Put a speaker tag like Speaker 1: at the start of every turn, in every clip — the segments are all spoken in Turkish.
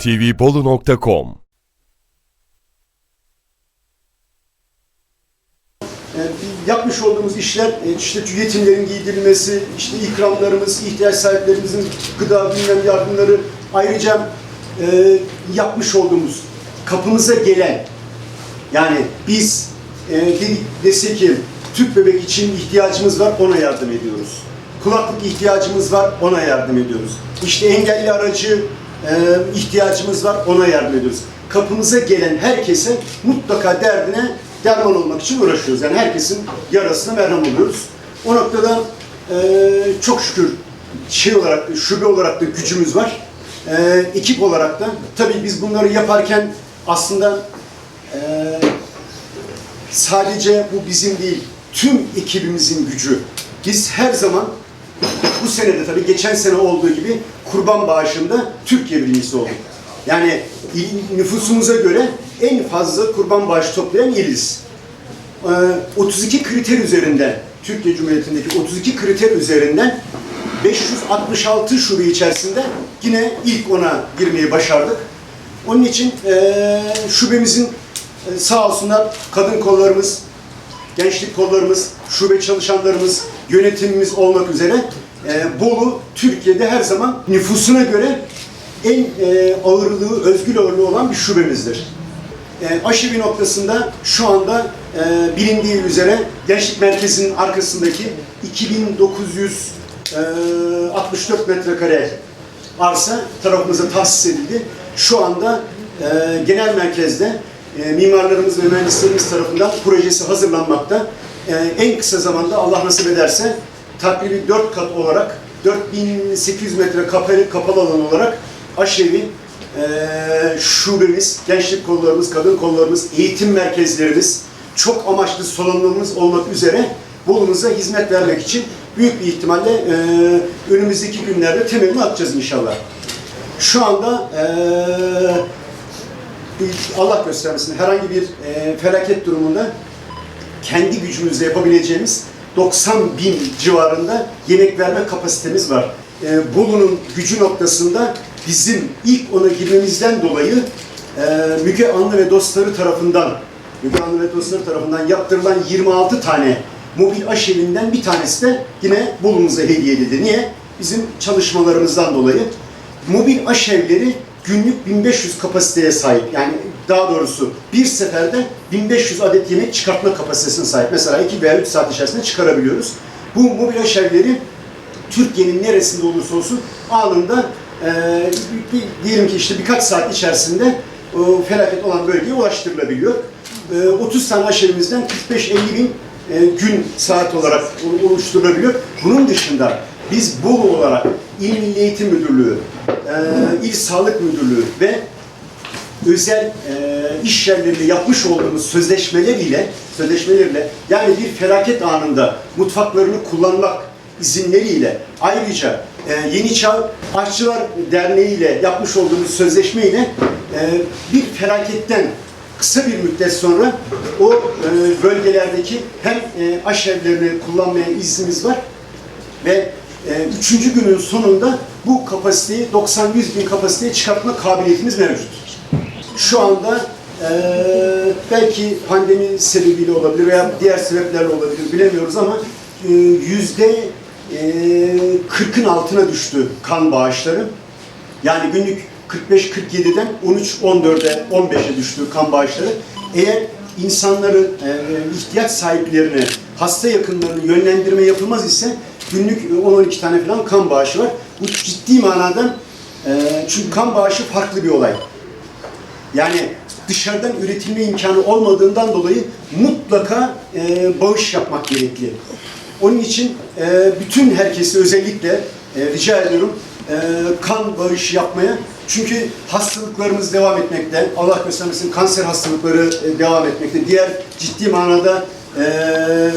Speaker 1: tvbolu.com
Speaker 2: E, yapmış olduğumuz işler e, işte yetimlerin giydirilmesi, işte ikramlarımız, ihtiyaç sahiplerimizin gıda bilmem yardımları ayrıca e, yapmış olduğumuz kapımıza gelen yani biz e, dedik, desek ki tüp bebek için ihtiyacımız var ona yardım ediyoruz. Kulaklık ihtiyacımız var ona yardım ediyoruz. İşte engelli aracı e, ihtiyacımız var ona yardım ediyoruz. Kapımıza gelen herkese mutlaka derdine derman olmak için uğraşıyoruz. Yani herkesin yarasına merhem oluyoruz. O noktada e, çok şükür şey olarak, şube olarak da gücümüz var. E, ekip olarak da tabii biz bunları yaparken aslında e, sadece bu bizim değil, tüm ekibimizin gücü. Biz her zaman bu sene de tabii geçen sene olduğu gibi kurban bağışında Türkiye birincisi olduk. Yani il- nüfusumuza göre en fazla kurban bağışı toplayan iliz. Ee, 32 kriter üzerinden, Türkiye Cumhuriyeti'ndeki 32 kriter üzerinden 566 şube içerisinde yine ilk ona girmeyi başardık. Onun için eee şubemizin e, sağ olsunlar kadın kollarımız, gençlik kollarımız, şube çalışanlarımız, yönetimimiz olmak üzere e, Bolu Türkiye'de her zaman nüfusuna göre en e, ağırlığı, özgül ağırlığı olan bir şubemizdir. E, aşevi noktasında şu anda e, bilindiği üzere Gençlik Merkezi'nin arkasındaki 2964 metrekare arsa tarafımıza tahsis edildi. Şu anda e, genel merkezde e, mimarlarımız ve mühendislerimiz tarafından projesi hazırlanmakta. E, en kısa zamanda Allah nasip ederse takribi 4 kat olarak 4800 metre kapalı, kapalı alan olarak aşevi e, şubemiz, gençlik kollarımız, kadın kollarımız, eğitim merkezlerimiz, çok amaçlı salonlarımız olmak üzere Bolu'muza hizmet vermek için büyük bir ihtimalle e, önümüzdeki günlerde temelini atacağız inşallah. Şu anda e, Allah göstermesin herhangi bir e, felaket durumunda kendi gücümüzle yapabileceğimiz 90 bin civarında yemek verme kapasitemiz var. E, Bolu'nun gücü noktasında bizim ilk ona girmemizden dolayı e, Müge Anlı ve dostları tarafından Müge Anlı ve dostları tarafından yaptırılan 26 tane mobil aşevinden bir tanesi de yine Bolu'muza hediye edildi. Niye? Bizim çalışmalarımızdan dolayı. Mobil aşevleri günlük 1500 kapasiteye sahip. Yani daha doğrusu bir seferde 1500 adet yemek çıkartma kapasitesine sahip. Mesela 2 veya 3 saat içerisinde çıkarabiliyoruz. Bu mobil aşevleri Türkiye'nin neresinde olursa olsun anında e, diyelim ki işte birkaç saat içerisinde o felaket olan bölgeye ulaştırılabiliyor. E, 30 tane aşevimizden 45-50 bin e, gün saat olarak oluşturulabiliyor. Bunun dışında biz Bolu olarak İl Milli Eğitim Müdürlüğü, e, İl Sağlık Müdürlüğü ve özel e, iş yerlerinde yapmış olduğumuz sözleşmeler ile sözleşmelerle yani bir felaket anında mutfaklarını kullanmak izinleriyle ayrıca e, Yeni Çağ Aşçılar Derneği ile yapmış olduğumuz sözleşme ile e, bir felaketten kısa bir müddet sonra o e, bölgelerdeki hem e, aşevlerini kullanmaya iznimiz var ve e, üçüncü günün sonunda bu kapasiteyi 90-100 bin kapasiteye çıkartma kabiliyetimiz mevcut. Şu anda e, belki pandemi sebebiyle olabilir veya diğer sebeplerle olabilir bilemiyoruz ama e, yüzde e, 40'ın altına düştü kan bağışları. Yani günlük 45-47'den 13-14'e 15'e düştü kan bağışları. Eğer insanların e, ihtiyaç sahiplerine, hasta yakınlarını yönlendirme yapılmaz ise günlük 10-12 tane falan kan bağışı var. Bu ciddi manada e, çünkü kan bağışı farklı bir olay. Yani dışarıdan üretilme imkanı olmadığından dolayı mutlaka e, bağış yapmak gerekli. Onun için e, bütün herkesi özellikle e, rica ediyorum e, kan bağışı yapmaya. Çünkü hastalıklarımız devam etmekte. Allah göstermesin kanser hastalıkları e, devam etmekte. Diğer ciddi manada e,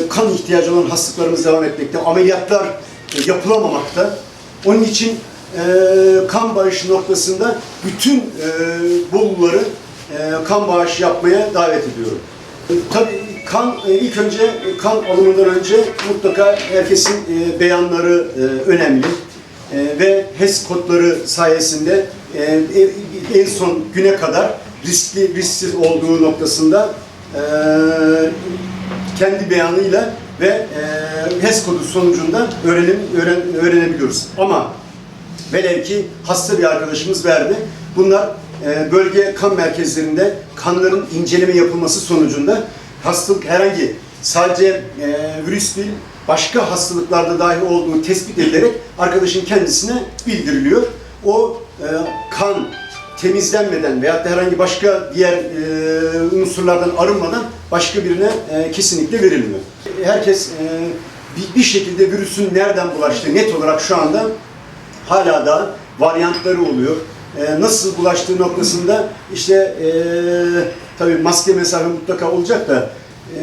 Speaker 2: kan ihtiyacı olan hastalıklarımız devam etmekte. Ameliyatlar e, yapılamamakta. Onun için e, kan bağışı noktasında bütün e, Boluları e, kan bağışı yapmaya davet ediyorum. E, tabii kan e, ilk önce kan alımından önce mutlaka herkesin e, beyanları e, önemli. E, ve HES kodları sayesinde e, e, en son güne kadar riskli, risksiz olduğu noktasında e, kendi beyanıyla ve e, HES kodu sonucunda öğrenim, öğren, öğrenebiliyoruz. Ama velev ki hasta bir arkadaşımız verdi. Bunlar e, bölge kan merkezlerinde kanların inceleme yapılması sonucunda hastalık herhangi sadece e, virüs değil başka hastalıklarda dahi olduğu tespit edilerek arkadaşın kendisine bildiriliyor. O e, kan temizlenmeden veyahut da herhangi başka diğer e, unsurlardan arınmadan başka birine e, kesinlikle verilmiyor. Herkes e, bir, bir şekilde virüsün nereden bulaştığı net olarak şu anda hala da varyantları oluyor. Ee, nasıl bulaştığı noktasında işte e, tabii maske mesafe mutlaka olacak da e,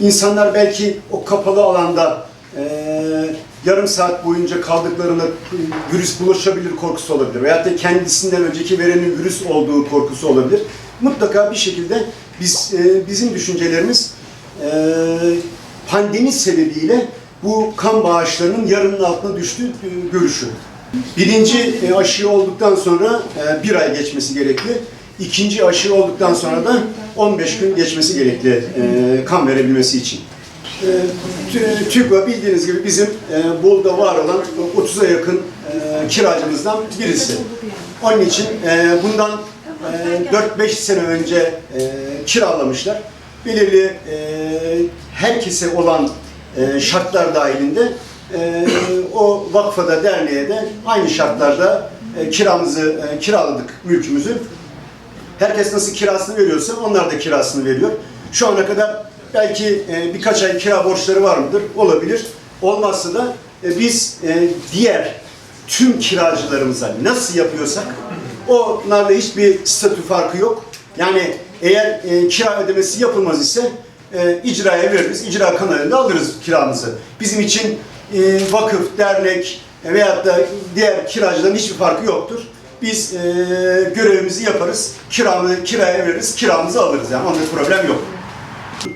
Speaker 2: insanlar belki o kapalı alanda e, yarım saat boyunca kaldıklarında virüs bulaşabilir korkusu olabilir. Veyahut da kendisinden önceki verenin virüs olduğu korkusu olabilir. Mutlaka bir şekilde biz e, bizim düşüncelerimiz e, pandemi sebebiyle bu kan bağışlarının yarının altına düştüğü e, görüşü. Birinci e, aşı olduktan sonra e, bir ay geçmesi gerekli. İkinci aşı olduktan sonra da 15 gün geçmesi gerekli e, kan verebilmesi için. E, Tü- TÜGVA bildiğiniz gibi bizim e, Bolu'da var olan 30'a yakın e, kiracımızdan birisi. Onun için e, bundan e, 4-5 sene önce e, kiralamışlar. Belirli e, herkese olan e, şartlar dahilinde e, o vakfada, derneğe de aynı şartlarda e, kiramızı e, kiraladık mülkümüzü. Herkes nasıl kirasını veriyorsa onlar da kirasını veriyor. Şu ana kadar belki e, birkaç ay kira borçları var mıdır? Olabilir. Olmazsa da e, biz e, diğer tüm kiracılarımıza nasıl yapıyorsak onlarla hiçbir statü farkı yok. Yani eğer e, kira ödemesi yapılmaz ise e, icraya veririz. İcra kanalında alırız kiramızı. Bizim için e, vakıf, dernek e, veyahut da diğer kiracıların hiçbir farkı yoktur. Biz e, görevimizi yaparız, kiramı kiraya veririz, kiramızı alırız yani onda problem yok.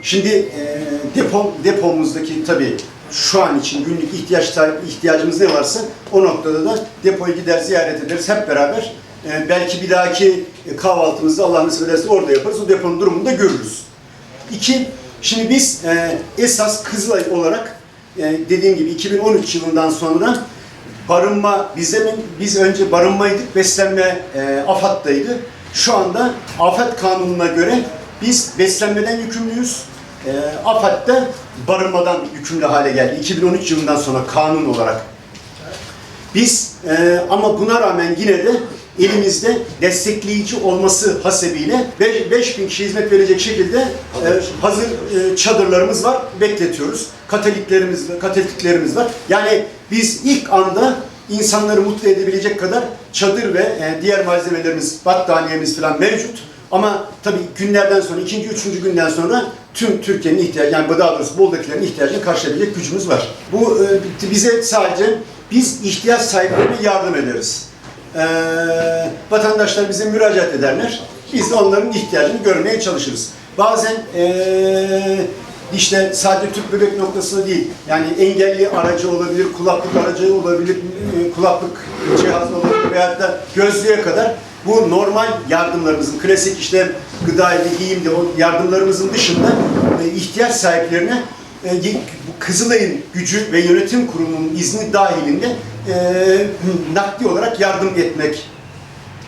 Speaker 2: Şimdi e, depo, depomuzdaki tabii şu an için günlük ihtiyaç ihtiyacımız ne varsa o noktada da depoyu gider ziyaret ederiz hep beraber. E, belki bir dahaki kahvaltımızda Allah nasip ederse orada yaparız. O deponun durumunu da görürüz. İki, şimdi biz e, esas Kızılay olarak e, dediğim gibi 2013 yılından sonra barınma, bize biz önce barınmaydık, beslenme e, AFAD'daydı. Şu anda afet kanununa göre biz beslenmeden yükümlüyüz. E, AFAD da barınmadan yükümlü hale geldi. 2013 yılından sonra kanun olarak. Biz e, ama buna rağmen yine de elimizde destekleyici olması hasebiyle 5000 kişi hizmet verecek şekilde e, hazır e, çadırlarımız var, bekletiyoruz. Katoliklerimiz, katoliklerimiz var. Yani biz ilk anda insanları mutlu edebilecek kadar çadır ve e, diğer malzemelerimiz, battaniyemiz falan mevcut. Ama tabii günlerden sonra, ikinci, üçüncü günden sonra tüm Türkiye'nin ihtiyacı, yani daha doğrusu Bolu'dakilerin ihtiyacını karşılayabilecek gücümüz var. Bu e, bize sadece biz ihtiyaç sahiplerine yardım ederiz. Ee, vatandaşlar bize müracaat ederler. Biz de onların ihtiyacını görmeye çalışırız. Bazen ee, işte sadece tüp bebek noktasında değil, yani engelli aracı olabilir, kulaklık aracı olabilir, e, kulaklık cihazı olabilir veyahut da gözlüğe kadar bu normal yardımlarımızın, klasik işte gıdaydı, giyimdi, o yardımlarımızın dışında e, ihtiyaç sahiplerine e, Kızılay'ın gücü ve yönetim kurulunun izni dahilinde e, nakdi olarak yardım etmek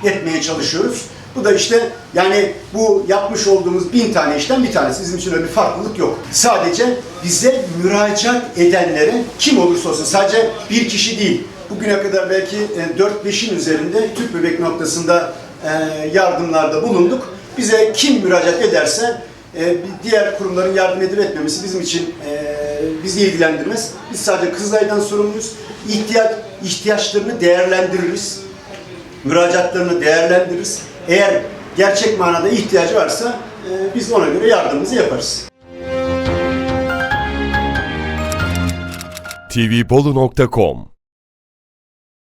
Speaker 2: etmeye çalışıyoruz. Bu da işte yani bu yapmış olduğumuz bin tane işten bir tanesi. Bizim için öyle bir farklılık yok. Sadece bize müracaat edenlere kim olursa olsun sadece bir kişi değil. Bugüne kadar belki e, 4-5'in üzerinde tüp bebek noktasında e, yardımlarda bulunduk. Bize kim müracaat ederse e, diğer kurumların yardım edip etmemesi bizim için e, bizi ilgilendirmez. Biz sadece Kızılay'dan sorumluyuz. İhtiyaç, ihtiyaçlarını değerlendiririz. Müracaatlarını değerlendiririz. Eğer gerçek manada ihtiyacı varsa e, biz ona göre yardımımızı yaparız.
Speaker 1: tvbolu.com